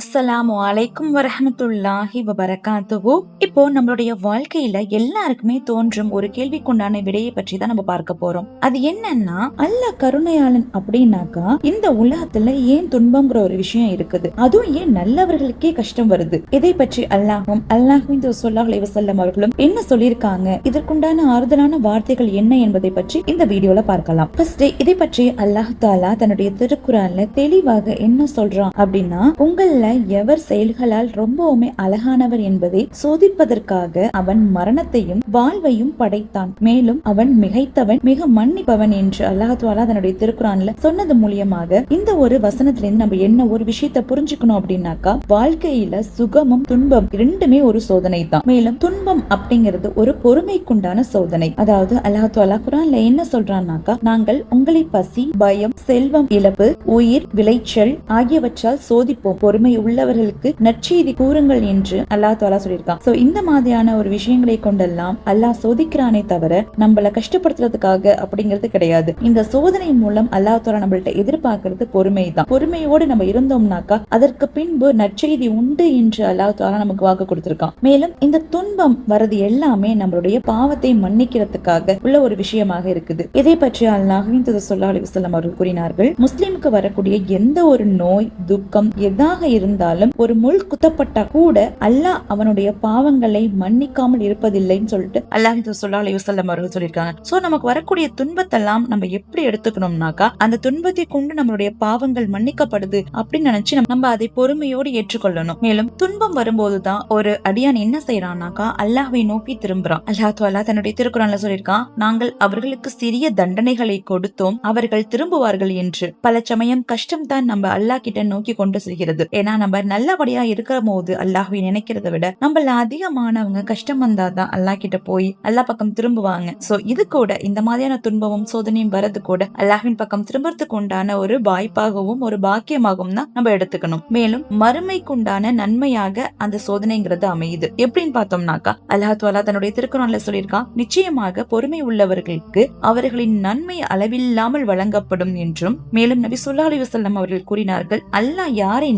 அஸ்ஸலாமு அலைக்கும் வரஹமத்துல்லாஹி வபரகாத்துஹு. இப்போ நம்மளுடைய வாழ்க்கையில எல்லாருக்குமே தோன்றும் ஒரு கேள்விக்குண்டான விடையை பற்றி தான் நம்ம பார்க்க போறோம். அது என்னன்னா அல்லாஹ் கருணையாளன் அப்படின்னாக்கா இந்த உலகத்துல ஏன் துன்பம்ங்கிற ஒரு விஷயம் இருக்குது. அதுவும் ஏன் நல்லவர்களுக்கே கஷ்டம் வருது. இதை பற்றி அல்லாஹும் அல்லாஹும் சொல்லாஹ் வசல்லம் அவர்களும் என்ன சொல்லியிருக்காங்க? இதற்குண்டான ஆறுதலான வார்த்தைகள் என்ன என்பதை பற்றி இந்த வீடியோல பார்க்கலாம். ஃபர்ஸ்ட் இதை பற்றி அல்லாஹ் தாலா தன்னுடைய திருக்குறான்ல தெளிவாக என்ன சொல்றான் அப்படின்னா எவர் செயல்களால் ரொம்பவுமே அழகானவர் என்பதை சோதிப்பதற்காக அவன் மரணத்தையும் வாழ்வையும் படைத்தான். மேலும் அவன் மிகைத்தவன் மிக மன்னிப்பவன் என்று அல்லாஹாலா தன்னுடைய திருக்குறான்ல சொன்னது மூலியமாக இந்த ஒரு வசனத்திலிருந்து நம்ம என்ன ஒரு விஷயத்த புரிஞ்சுக்கணும் அப்படின்னாக்கா வாழ்க்கையில சுகமும் துன்பம் இரண்டுமே ஒரு சோதனை தான். மேலும் துன்பம் அப்படிங்கிறது ஒரு பொறுமைக்குண்டான சோதனை. அதாவது அல்லாஹாலா குரான்ல என்ன சொல்றான்னாக்கா நாங்கள் உங்களை பசி பயம் செல்வம் இழப்பு உயிர் விளைச்சல் ஆகியவற்றால் சோதிப்போம். பொறுமை உள்ளவர்களுக்கு நற்செய்தி கூறுங்கள் என்று அல்லாஹ் தாலா சொல்லியிருக்கான். சோ இந்த மாதிரியான ஒரு விஷயங்களை கொண்டெல்லாம் அல்லாஹ் சோதிக்கிறானே தவிர நம்மள கஷ்டப்படுத்துறதுக்காக அப்படிங்கிறது கிடையாது. இந்த சோதனை மூலம் அல்லாஹ் தாலா நம்மள்ட்ட எதிர்பார்க்கறது பொறுமை தான் பொறுமையோடு நம்ம இருந்தோம்னாக்கா அதற்கு பின்பு நற்செய்தி உண்டு என்று அல்லாஹ் தாலா நமக்கு வாக்கு கொடுத்திருக்கான். மேலும் இந்த துன்பம் வரது எல்லாமே நம்மளுடைய பாவத்தை மன்னிக்கிறதுக்காக உள்ள ஒரு விஷயமாக இருக்குது. இதை பற்றி அல்லாஹின் சொல்லா அலிவசல்லம் அவர்கள் கூறினார்கள். முஸ்லிமுக்கு வரக்கூடிய எந்த ஒரு நோய் துக்கம் எதாக இருந்தாலும் இருந்தாலும் ஒரு முள் குத்தப்பட்டா கூட அல்லாஹ் அவனுடைய பாவங்களை மன்னிக்காமல் இருப்பதில்லைன்னு சொல்லிட்டு அல்லாஹ் சொல்லா அலிவசல்லம் அவர்கள் சொல்லியிருக்காங்க. சோ நமக்கு வரக்கூடிய துன்பத்தெல்லாம் நம்ம எப்படி எடுத்துக்கணும்னாக்கா அந்த துன்பத்தை கொண்டு நம்மளுடைய பாவங்கள் மன்னிக்கப்படுது அப்படின்னு நினைச்சு நம்ம- அதை பொறுமையோடு ஏற்றுக்கொள்ளணும். மேலும் துன்பம் வரும்போதுதான் ஒரு அடியான் என்ன செய்யறான்னாக்கா அல்லாஹ்வை நோக்கி திரும்புறான். அல்லாஹ் தாலா தன்னுடைய திருக்குறள்ல சொல்லியிருக்கான் நாங்கள் அவர்களுக்கு சிறிய தண்டனைகளை கொடுத்தோம் அவர்கள் திரும்புவார்கள் என்று. பல சமயம் கஷ்டம் தான் நம்ம அல்லாஹ் கிட்ட நோக்கி கொண்டு செல்கிறது. ஏன்னா நம்ம நல்லபடியா இருக்கிற போது அல்லாஹ்வை நினைக்கிறத விட நம்மள அதிகமானவங்க கஷ்டம் வந்தாதான் அல்லாஹ் கிட்ட போய் அல்லாஹ் பக்கம் திரும்புவாங்க. சோ இது கூட இந்த மாதிரியான துன்பமும் சோதனையும் வரது கூட அல்லாஹ்வின் பக்கம் திரும்புறதுக்கு உண்டான ஒரு வாய்ப்பாகவும் ஒரு பாக்கியமாகவும் தான் நம்ம எடுத்துக்கணும். மேலும் மறுமைக்கு உண்டான நன்மையாக அந்த சோதனைங்கிறது அமையுது. எப்படின்னு பார்த்தோம்னாக்கா அல்லாஹ் தாலா தன்னுடைய திருக்குறள்ல சொல்லியிருக்கான் நிச்சயமாக பொறுமை உள்ளவர்களுக்கு அவர்களின் நன்மை அளவில்லாமல் வழங்கப்படும் என்றும் மேலும் நபி ஸல்லல்லாஹு அலி வசல்லம் அவர்கள் கூறினார்கள் அல்லாஹ் யாரை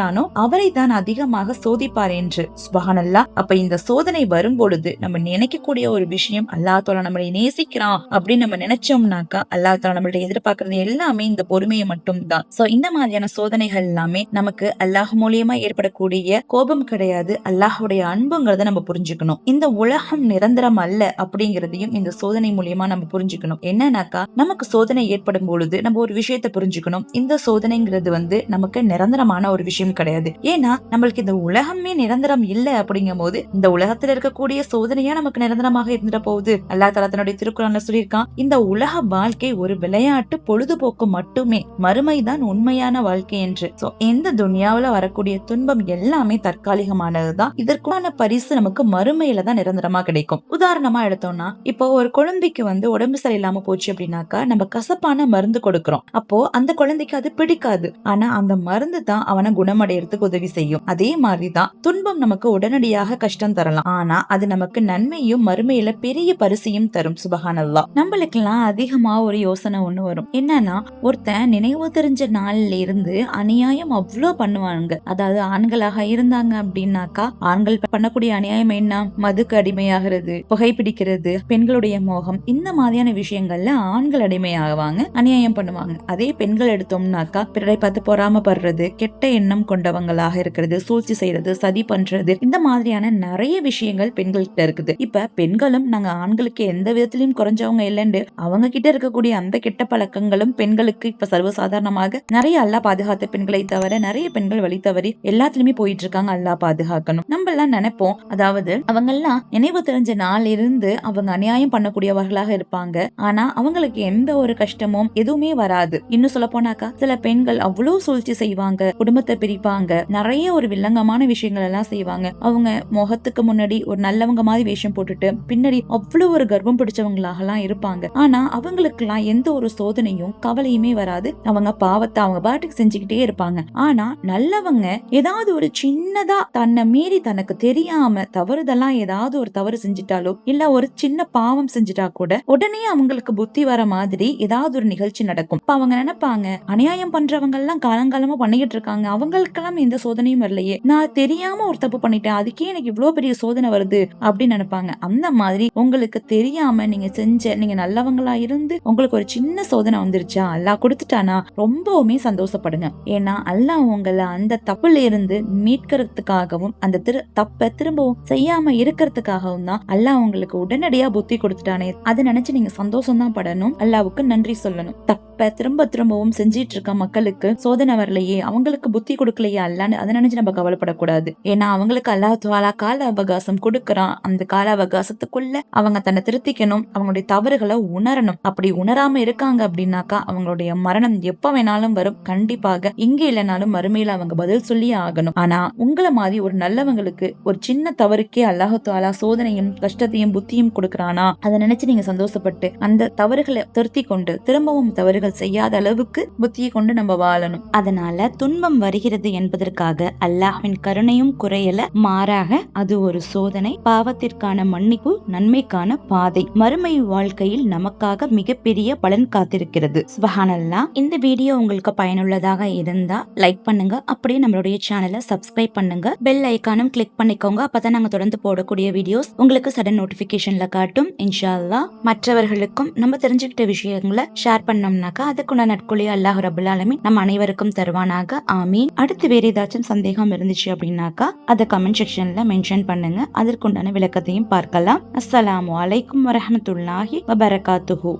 செய்கிறானோ அவரை தான் அதிகமாக சோதிப்பார் என்று. சுபஹானல்லாஹ் அப்ப இந்த சோதனை வரும் பொழுது நம்ம நினைக்கக்கூடிய ஒரு விஷயம் அல்லா தோலா நம்மளை நேசிக்கிறான் அப்படின்னு நம்ம நினைச்சோம்னாக்கா அல்லாஹ் தாலா நம்மள்ட்ட எதிர்பார்க்கறது எல்லாமே இந்த பொறுமையை மட்டும் தான் சோ இந்த மாதிரியான சோதனைகள் எல்லாமே நமக்கு அல்லாஹ் மூலியமா ஏற்படக்கூடிய கோபம் கிடையாது. அல்லாஹுடைய அன்புங்கிறத நம்ம புரிஞ்சுக்கணும். இந்த உலகம் நிரந்தரம் அல்ல அப்படிங்கிறதையும் இந்த சோதனை மூலியமா நம்ம புரிஞ்சுக்கணும். என்னன்னாக்கா நமக்கு சோதனை ஏற்படும் பொழுது நம்ம ஒரு விஷயத்தை புரிஞ்சுக்கணும். இந்த சோதனைங்கிறது வந்து நமக்கு நிரந்தரமான ஒரு விஷயம் கிடையாது. ஏன்னா நம்மளுக்கு இந்த உலகமே நிரந்தரம் இல்லை அப்படிங்கும் போது இந்த உலகத்துல இருக்கக்கூடிய சோதனையா நமக்கு நிரந்தரமாக இருந்துட போகுது. அல்லா தலா தன்னுடைய திருக்குறள்ல சொல்லியிருக்கான் இந்த உலக வாழ்க்கை ஒரு விளையாட்டு பொழுதுபோக்கு மட்டுமே மறுமைதான் உண்மையான வாழ்க்கை என்று. இந்த வரக்கூடிய துன்பம் எல்லாமே தற்காலிகமானதுதான் இதற்கான பரிசு நமக்கு மறுமையில தான் நிரந்தரமா கிடைக்கும். உதாரணமா எடுத்தோம்னா இப்போ ஒரு குழந்தைக்கு வந்து உடம்பு சரியில்லாம போச்சு அப்படின்னாக்கா நம்ம கசப்பான மருந்து கொடுக்கிறோம். அப்போ அந்த குழந்தைக்கு அது பிடிக்காது. ஆனா அந்த மருந்து தான் அவனை குணமடையறதுக்கு உதவி செய்யும். அதே மாதிரிதான் துன்பம் நமக்கு உடனடியாக கஷ்டம் தரலாம். ஆனா அது நமக்கு நன்மையும் மறுமையில பெரிய பரிசையும் தரும் சுபஹானல்லா நம்மளுக்கெல்லாம் அதிகமா ஒரு யோசனை ஒண்ணு வரும். என்னன்னா ஒருத்தன் நினைவு தெரிஞ்ச நாள்ல இருந்து அநியாயம் அவ்வளோ பண்ணுவாங்க அதாவது ஆண்களாக இருந்தாங்க அப்படின்னாக்கா ஆண்கள் பண்ணக்கூடிய அநியாயம் என்ன? மதுக்கு அடிமையாகிறது புகைப்பிடிக்கிறது பெண்களுடைய மோகம். இந்த மாதிரியான விஷயங்கள்ல ஆண்கள் அடிமையாகுவாங்க அநியாயம் பண்ணுவாங்க. அதே பெண்கள் எடுத்தோம்னாக்கா பிறரை பார்த்து பொறாமப்படுறது கெட்ட எண்ணம் கொண்டவங்களாக இருக்கிறது சூழ்ச்சி செய்யறது சதி பண்றது. இந்த மாதிரியான நிறைய விஷயங்கள் பெண்கள்கிட்ட இருக்குது. இப்ப பெண்களும் நாங்க ஆண்களுக்கு எந்த விதத்திலையும் குறைஞ்சவங்க இல்லைன்னு அவங்க கிட்ட இருக்கக்கூடிய அந்த கெட்ட பழக்கங்களும் பெண்களுக்கு இப்ப சர்வசாதாரணமாக நிறைய அல்லா பாதுகாத்த பெண்களை தவிர நிறைய பெண்கள் வழி தவறி எல்லாத்துலயுமே போயிட்டு இருக்காங்க அல்லா பாதுகாக்கணும். நம்ம எல்லாம் நினைப்போம் அதாவது அவங்க எல்லாம் நினைவு தெரிஞ்ச நாள் இருந்து அவங்க அநியாயம் பண்ணக்கூடியவர்களாக இருப்பாங்க. ஆனா அவங்களுக்கு எந்த ஒரு கஷ்டமும் எதுவுமே வராது. இன்னும் சொல்ல போனாக்கா சில பெண்கள் அவ்வளவு சூழ்ச்சி செய்வாங்க. குடும்பத்தை பிரிப்பாங்க நிறைய ஒரு வில்லங்கமான விஷயங்கள் எல்லாம் செய்வாங்க. அவங்க முகத்துக்கு முன்னாடி ஒரு நல்லவங்க மாதிரி வேஷம் போட்டுட்டு பின்னாடி அவ்வளவு ஒரு கர்வம் பிடிச்சவங்களாகலாம் இருப்பாங்க. ஆனா அவங்களுக்கெல்லாம் எந்த ஒரு சோதனையும் கவலையுமே வராது. அவங்க பாவத்தை அவங்க பாட்டுக்கு செஞ்சுக்கிட்டே இருப்பாங்க. ஆனா நல்லவங்க ஏதாவது ஒரு சின்னதா தன்னை மீறி தனக்கு தெரியாம தவறுதெல்லாம் ஏதாவது ஒரு தவறு செஞ்சுட்டாலோ இல்ல ஒரு சின்ன பாவம் செஞ்சுட்டா கூட உடனே அவங்களுக்கு புத்தி வர மாதிரி ஏதாவது ஒரு நிகழ்ச்சி நடக்கும். இப்ப அவங்க நினைப்பாங்க அநியாயம் பண்றவங்க எல்லாம் காலங்காலமா பண்ணிக்கிட்டு இருக்காங்க. அவங்க அவங்களுக்கெல்லாம் எந்த சோதனையும் வரலையே. நான் தெரியாம ஒரு தப்பு பண்ணிட்டேன். அதுக்கே எனக்கு இவ்வளவு பெரிய சோதனை வருது அப்படின்னு நினைப்பாங்க. அந்த மாதிரி உங்களுக்கு தெரியாம நீங்க செஞ்ச நீங்க நல்லவங்களா இருந்து உங்களுக்கு ஒரு சின்ன சோதனை வந்துருச்சா? அல்லாஹ் கொடுத்துட்டானா? ரொம்பவுமே சந்தோஷப்படுங்க. ஏன்னா அல்லாஹ் உங்களை அந்த தப்புல இருந்து மீட்கிறதுக்காகவும் அந்த திரு தப்பை திரும்பவும் செய்யாம இருக்கிறதுக்காகவும் தான் அல்லாஹ் உங்களுக்கு உடனடியா புத்தி கொடுத்துட்டானே. அதை நினைச்சு நீங்க சந்தோஷம் தான் படணும். அல்லாவுக்கு நன்றி சொல்லணும். தப்பு திரும்ப திரும்பவும் செஞ்சிட்டு இருக்க மக்களுக்கு சோதனை வரலையே அவங்களுக்கு புத்தி கொடுக்கலையே அல்லான்னு அதை நினைச்சு நம்ம கவலைப்படக்கூடாது. ஏன்னா அவங்களுக்கு அல்லா துவாலா கால அவகாசம் கொடுக்கறான். அந்த கால அவகாசத்துக்குள்ள அவங்க தன்னை திருத்திக்கணும் அவங்களுடைய தவறுகளை உணரணும். அப்படி உணராம இருக்காங்க அப்படின்னாக்கா அவங்களுடைய மரணம் எப்ப வேணாலும் வரும். கண்டிப்பாக இங்க இல்லைனாலும் மறுமையில அவங்க பதில் சொல்லியே ஆகணும். ஆனா உங்களை மாதிரி ஒரு நல்லவங்களுக்கு ஒரு சின்ன தவறுக்கே அல்லாஹு சோதனையும் கஷ்டத்தையும் புத்தியும் கொடுக்கறானா அதை நினைச்சு நீங்க சந்தோஷப்பட்டு அந்த தவறுகளை திருத்தி கொண்டு திரும்பவும் தவறுகள் செய்யாத அளவுக்கு புத்தியை கொண்டு நம்ம வாழணும். அதனால துன்பம் வருகிறது என்பதற்காக அல்லாஹ்வின் கருணையும் குறையல. மாறாக அது ஒரு சோதனை பாவத்திற்கான மன்னிப்பு நன்மைக்கான பாதை. மறுமை வாழ்க்கையில் நமக்காக மிகப்பெரிய பலன் காத்திருக்கிறது. சுபஹானல்லா. இந்த வீடியோ உங்களுக்கு பயனுள்ளதாக இருந்தா லைக் பண்ணுங்க. அப்படியே நம்மளுடைய சேனலை சப்ஸ்கிரைப் பண்ணுங்க. பெல் ஐக்கானும் கிளிக் பண்ணிக்கோங்க. அப்பதான் நாங்க தொடர்ந்து போடக்கூடிய வீடியோஸ் உங்களுக்கு சடன் நோட்டிபிகேஷன்ல காட்டும். இன்ஷா அல்லா மற்றவர்களுக்கும் நம்ம தெரிஞ்சுக்கிட்ட விஷயங்களை ஷேர் பண்ணோம்னாக்கா அதுக்குள்ள நட்குழி அல்லாஹ் ரபுல் நம்ம அனைவருக்கும் தருவானாக. ஆமீன். அடுத்து வேற ஏதாச்சும் சந்தேகம் இருந்துச்சு அப்படின்னாக்கா அதை கமெண்ட் செக்ஷன்ல மென்ஷன் பண்ணுங்க. அதற்குண்டான விளக்கத்தையும் பார்க்கலாம். அஸ்ஸலாமு அலைக்கும் வரஹமத்துல்லாஹி வபரகாத்துஹு.